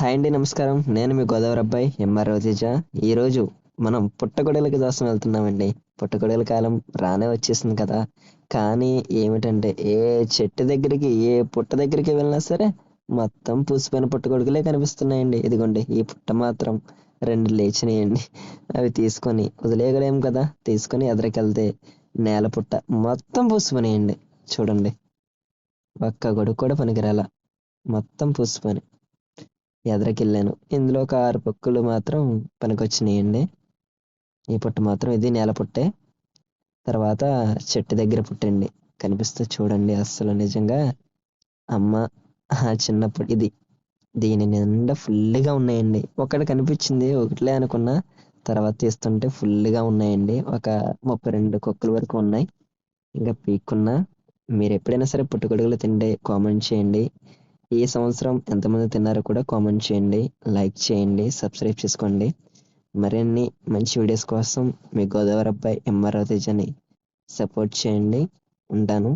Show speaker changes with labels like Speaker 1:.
Speaker 1: Hi అండి నమస్కారం. నేను మీ గోదావరి అబ్బాయి ఎంఆర్ రవితేజ. ఈరోజు మనం పుట్టగొడలకి దోసం వెళ్తున్నామండి. పుట్టగొడల కాలం రానే వచ్చేసింది కదా. కానీ ఏమిటంటే ఏ చెట్టు దగ్గరికి ఏ పుట్ట దగ్గరికి వెళ్ళినా సరే మొత్తం పూసిపోయిన పుట్టగొడుగులే కనిపిస్తున్నాయండి. ఇదిగోండి ఈ పుట్ట మాత్రం రెండు లేచినాయండి. అవి తీసుకొని వదిలేయగలేం కదా? తీసుకొని ఎదరికెళ్తే నేల పుట్ట మొత్తం పూసిపోయినాయండి. చూడండి ఒక్క గొడుగు కూడా పనికిరాల. మొత్తం పూసిపోయినాయి. ఎదరకెళ్ళాను. ఇందులో ఒక ఆరు పొక్కులు మాత్రం పనికొచ్చినాయండి. ఈ పుట్ట మాత్రం ఇది నేల పుట్టే. తర్వాత చెట్టు దగ్గర పుట్టండి. కనిపిస్తే చూడండి అస్సలు నిజంగా అమ్మ ఆ చిన్నప్పుడు ఇది దీని నిండా ఫుల్గా ఉన్నాయండి. ఒకటి కనిపించింది ఒకటిలే అనుకున్నా తర్వాత తీస్తుంటే ఫుల్గా ఉన్నాయండి. ఒక ముప్పై రెండు కుక్కల వరకు ఉన్నాయి. ఇంకా పీక్కున్నా మీరు ఎప్పుడైనా సరే పుట్టుకొడుగులు తింటే కామెంట్ చేయండి. ఈ సంవత్సరం ఎంతమంది తిన్నారో కూడా కామెంట్ చేయండి లైక్ చేయండి సబ్స్క్రైబ్ చేసుకోండి. మరిన్ని మంచి వీడియోస్ కోసం మీ గోదావరి అబ్బాయి ఎంఆర్ తేజని సపోర్ట్ చేయండి. ఉంటాను.